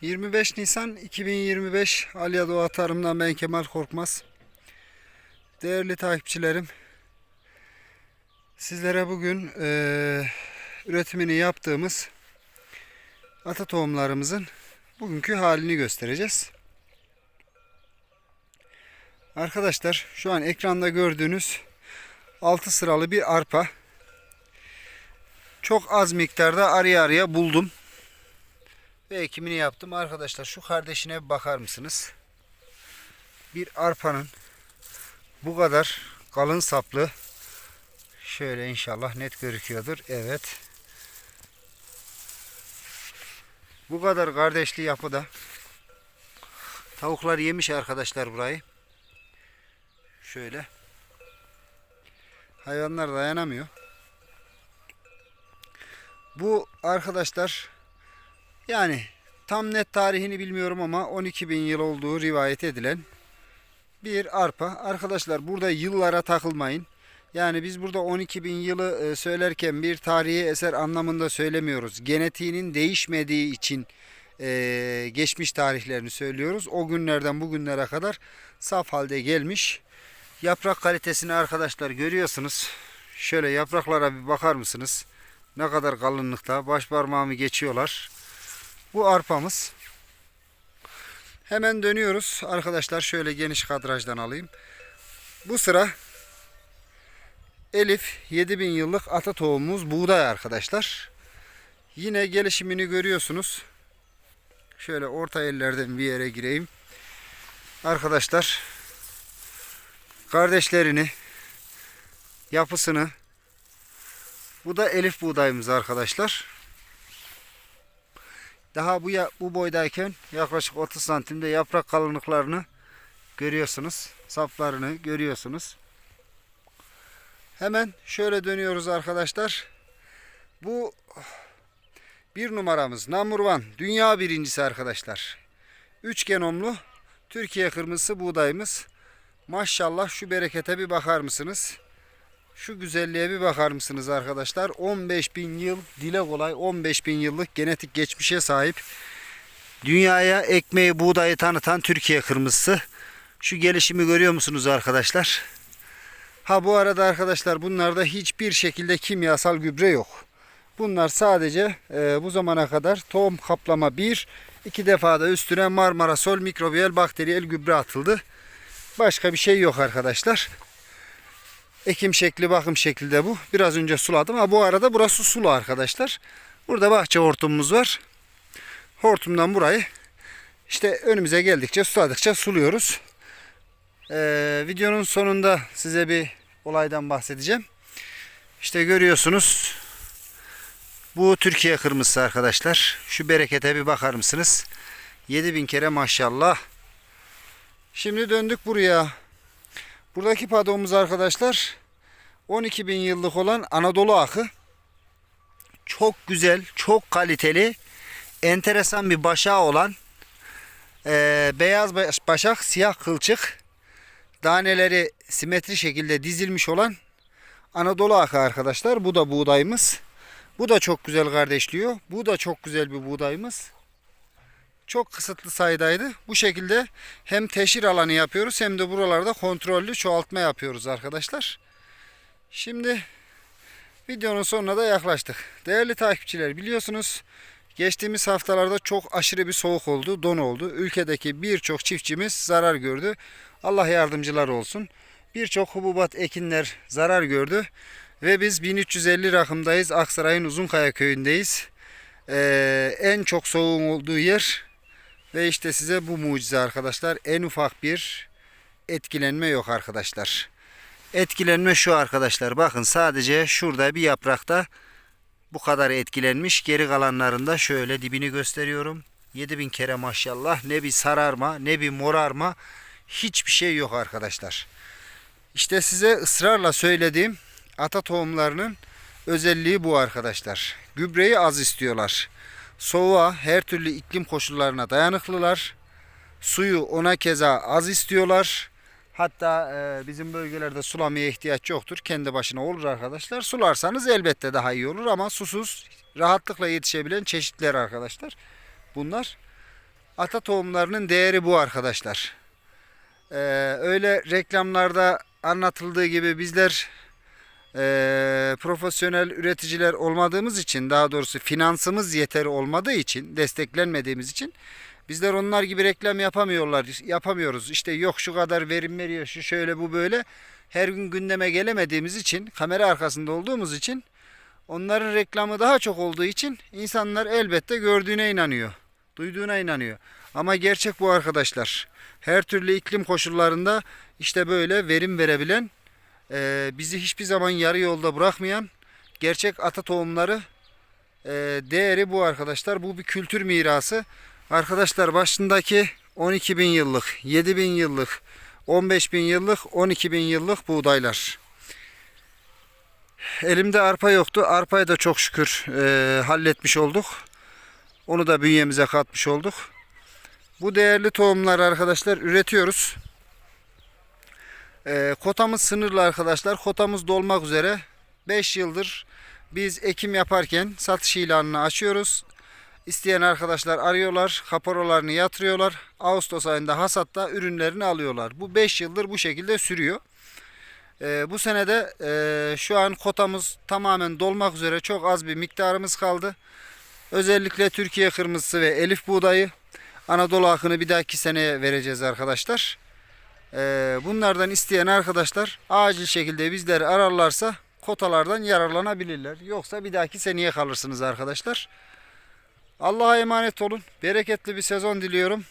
25 Nisan 2025 Alya Doğa Tarım'dan ben Kemal Korkmaz. Değerli takipçilerim, sizlere bugün eee, üretimini yaptığımız ata tohumlarımızın bugünkü halini göstereceğiz. Arkadaşlar şu an ekranda gördüğünüz 6 sıralı bir arpa. Çok az miktarda araya araya buldum ve ekimini yaptım. Arkadaşlar şu kardeşine bir bakar mısınız? Bir arpanın bu kadar kalın saplı şöyle inşallah net gözüküyordur. Evet. Bu kadar kardeşli yapıda tavuklar yemiş arkadaşlar burayı. Şöyle. Hayvanlar dayanamıyor. Bu arkadaşlar yani tam net tarihini bilmiyorum ama 12 bin yıl olduğu rivayet edilen bir arpa. Arkadaşlar burada yıllara takılmayın. Yani biz burada 12 bin yılı e, söylerken bir tarihi eser anlamında söylemiyoruz. Genetiğinin değişmediği için e, geçmiş tarihlerini söylüyoruz. O günlerden bugünlere kadar saf halde gelmiş. Yaprak kalitesini arkadaşlar görüyorsunuz. Şöyle yapraklara bir bakar mısınız? Ne kadar kalınlıkta. Baş parmağımı geçiyorlar. Bu arpamız. Hemen dönüyoruz. Arkadaşlar şöyle geniş kadrajdan alayım. Bu sıra Elif 7000 yıllık ata tohumumuz buğday arkadaşlar. Yine gelişimini görüyorsunuz. Şöyle orta ellerden bir yere gireyim. Arkadaşlar kardeşlerini yapısını bu da elif buğdayımız arkadaşlar. Daha bu ya, bu boydayken yaklaşık 30 santimde yaprak kalınlıklarını görüyorsunuz. Saplarını görüyorsunuz. Hemen şöyle dönüyoruz arkadaşlar. Bu bir numaramız one. Dünya birincisi arkadaşlar. Üç genomlu Türkiye kırmızısı buğdayımız. Maşallah şu berekete bir bakar mısınız? Şu güzelliğe bir bakar mısınız arkadaşlar? 15 bin yıl dile kolay 15 bin yıllık genetik geçmişe sahip. Dünyaya ekmeği buğdayı tanıtan Türkiye kırmızısı. Şu gelişimi görüyor musunuz arkadaşlar? Ha bu arada arkadaşlar bunlarda hiçbir şekilde kimyasal gübre yok. Bunlar sadece e, bu zamana kadar tohum kaplama bir, iki defa da üstüne Marmara Sol mikrobiyal bakteriyel gübre atıldı. Başka bir şey yok arkadaşlar. Ekim şekli bakım şekli de bu. Biraz önce suladım ama bu arada burası sulu arkadaşlar. Burada bahçe hortumumuz var. Hortumdan burayı işte önümüze geldikçe suladıkça suluyoruz. Ee, videonun sonunda size bir olaydan bahsedeceğim. İşte görüyorsunuz bu Türkiye kırmızısı arkadaşlar. Şu berekete bir bakar mısınız? 7000 kere maşallah. Şimdi döndük buraya. Buradaki padomuz arkadaşlar 12 bin yıllık olan Anadolu akı. Çok güzel, çok kaliteli, enteresan bir başağı olan eee, beyaz baş- başak, siyah kılçık, taneleri simetri şekilde dizilmiş olan Anadolu akı arkadaşlar. Bu da buğdayımız. Bu da çok güzel kardeşliyor. Bu da çok güzel bir buğdayımız çok kısıtlı sayıdaydı. Bu şekilde hem teşhir alanı yapıyoruz hem de buralarda kontrollü çoğaltma yapıyoruz arkadaşlar. Şimdi videonun sonuna da yaklaştık. Değerli takipçiler biliyorsunuz geçtiğimiz haftalarda çok aşırı bir soğuk oldu, don oldu. Ülkedeki birçok çiftçimiz zarar gördü. Allah yardımcılar olsun. Birçok hububat ekinler zarar gördü. Ve biz 1350 rakımdayız. Aksaray'ın Uzunkaya köyündeyiz. Ee, en çok soğuğun olduğu yer ve işte size bu mucize arkadaşlar. En ufak bir etkilenme yok arkadaşlar. Etkilenme şu arkadaşlar. Bakın sadece şurada bir yaprakta bu kadar etkilenmiş. Geri kalanlarında şöyle dibini gösteriyorum. 7000 kere maşallah. Ne bir sararma ne bir morarma. Hiçbir şey yok arkadaşlar. İşte size ısrarla söylediğim ata tohumlarının özelliği bu arkadaşlar. Gübreyi az istiyorlar. Soğuğa, her türlü iklim koşullarına dayanıklılar. Suyu ona keza az istiyorlar. Hatta e, bizim bölgelerde sulamaya ihtiyaç yoktur. Kendi başına olur arkadaşlar. Sularsanız elbette daha iyi olur ama susuz rahatlıkla yetişebilen çeşitler arkadaşlar. Bunlar ata tohumlarının değeri bu arkadaşlar. Ee, öyle reklamlarda anlatıldığı gibi bizler eee, profesyonel üreticiler olmadığımız için daha doğrusu finansımız yeteri olmadığı için desteklenmediğimiz için bizler onlar gibi reklam yapamıyorlar yapamıyoruz. İşte yok şu kadar verim veriyor şu şöyle bu böyle. Her gün gündeme gelemediğimiz için kamera arkasında olduğumuz için onların reklamı daha çok olduğu için insanlar elbette gördüğüne inanıyor duyduğuna inanıyor. Ama gerçek bu arkadaşlar. Her türlü iklim koşullarında işte böyle verim verebilen ee, bizi hiçbir zaman yarı yolda bırakmayan gerçek ata tohumları e, değeri bu arkadaşlar. Bu bir kültür mirası. Arkadaşlar başındaki 12 bin yıllık, 7 bin yıllık, 15 bin yıllık, 12 bin yıllık buğdaylar. Elimde arpa yoktu. Arpayı da çok şükür e, halletmiş olduk. Onu da bünyemize katmış olduk. Bu değerli tohumları arkadaşlar üretiyoruz. Ee, kotamız sınırlı arkadaşlar. Kotamız dolmak üzere. 5 yıldır biz ekim yaparken satış ilanını açıyoruz. İsteyen arkadaşlar arıyorlar. Kaparolarını yatırıyorlar. Ağustos ayında hasatta ürünlerini alıyorlar. Bu 5 yıldır bu şekilde sürüyor. Ee, bu senede e, şu an kotamız tamamen dolmak üzere. Çok az bir miktarımız kaldı. Özellikle Türkiye kırmızısı ve elif buğdayı Anadolu akını bir dahaki seneye vereceğiz arkadaşlar. Ee, bunlardan isteyen arkadaşlar acil şekilde bizleri ararlarsa kotalardan yararlanabilirler. Yoksa bir dahaki seneye kalırsınız arkadaşlar. Allah'a emanet olun. Bereketli bir sezon diliyorum.